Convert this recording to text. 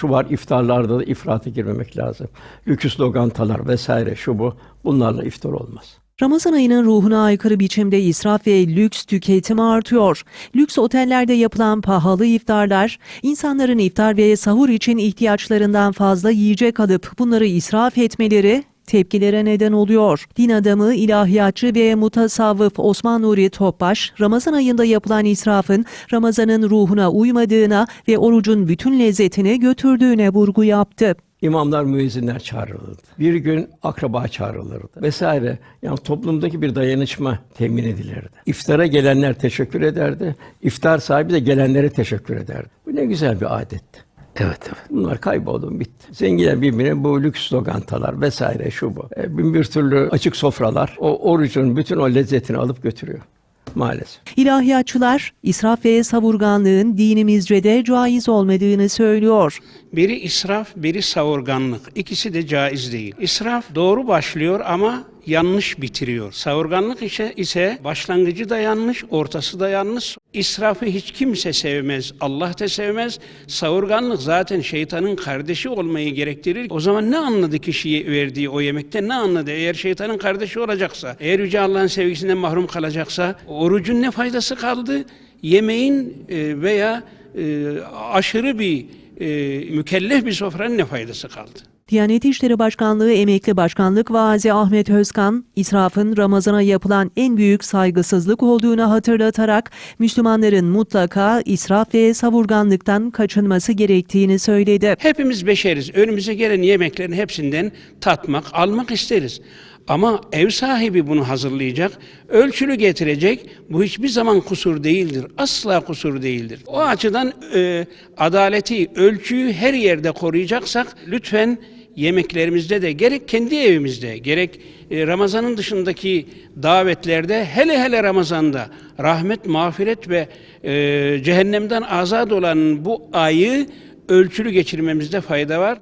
Şu var iftarlarda da ifrata girmemek lazım. Lüküs lokantalar vesaire şu bu bunlarla iftar olmaz. Ramazan ayının ruhuna aykırı biçimde israf ve lüks tüketimi artıyor. Lüks otellerde yapılan pahalı iftarlar, insanların iftar ve sahur için ihtiyaçlarından fazla yiyecek alıp bunları israf etmeleri tepkilere neden oluyor. Din adamı, ilahiyatçı ve mutasavvıf Osman Nuri Topbaş, Ramazan ayında yapılan israfın Ramazan'ın ruhuna uymadığına ve orucun bütün lezzetine götürdüğüne vurgu yaptı. İmamlar, müezzinler çağrılırdı. Bir gün akraba çağrılırdı vesaire. Yani toplumdaki bir dayanışma temin edilirdi. İftara gelenler teşekkür ederdi. İftar sahibi de gelenlere teşekkür ederdi. Bu ne güzel bir adetti. Evet, evet. Bunlar kayboldu, bitti. Zenginler birbirine bu lüks lokantalar vesaire şu bu. E, bin bir türlü açık sofralar o orucun bütün o lezzetini alıp götürüyor. Maalesef. İlahiyatçılar, israf ve savurganlığın dinimizce de caiz olmadığını söylüyor. Biri israf, biri savurganlık. İkisi de caiz değil. İsraf doğru başlıyor ama yanlış bitiriyor. Savurganlık ise, ise başlangıcı da yanlış, ortası da yanlış. İsrafı hiç kimse sevmez, Allah da sevmez. Savurganlık zaten şeytanın kardeşi olmayı gerektirir. O zaman ne anladı kişiye verdiği o yemekten ne anladı? Eğer şeytanın kardeşi olacaksa, eğer Yüce Allah'ın sevgisinden mahrum kalacaksa, orucun ne faydası kaldı? Yemeğin e, veya e, aşırı bir e, mükellef bir sofranın ne faydası kaldı? Diyanet İşleri Başkanlığı Emekli Başkanlık Vaazi Ahmet Özkan, israfın Ramazan'a yapılan en büyük saygısızlık olduğunu hatırlatarak Müslümanların mutlaka israf ve savurganlıktan kaçınması gerektiğini söyledi. Hepimiz beşeriz. Önümüze gelen yemeklerin hepsinden tatmak, almak isteriz. Ama ev sahibi bunu hazırlayacak, ölçülü getirecek. Bu hiçbir zaman kusur değildir. Asla kusur değildir. O açıdan e, adaleti, ölçüyü her yerde koruyacaksak lütfen yemeklerimizde de gerek kendi evimizde gerek e, Ramazan'ın dışındaki davetlerde hele hele Ramazan'da rahmet, mağfiret ve e, cehennemden azad olan bu ayı ölçülü geçirmemizde fayda var.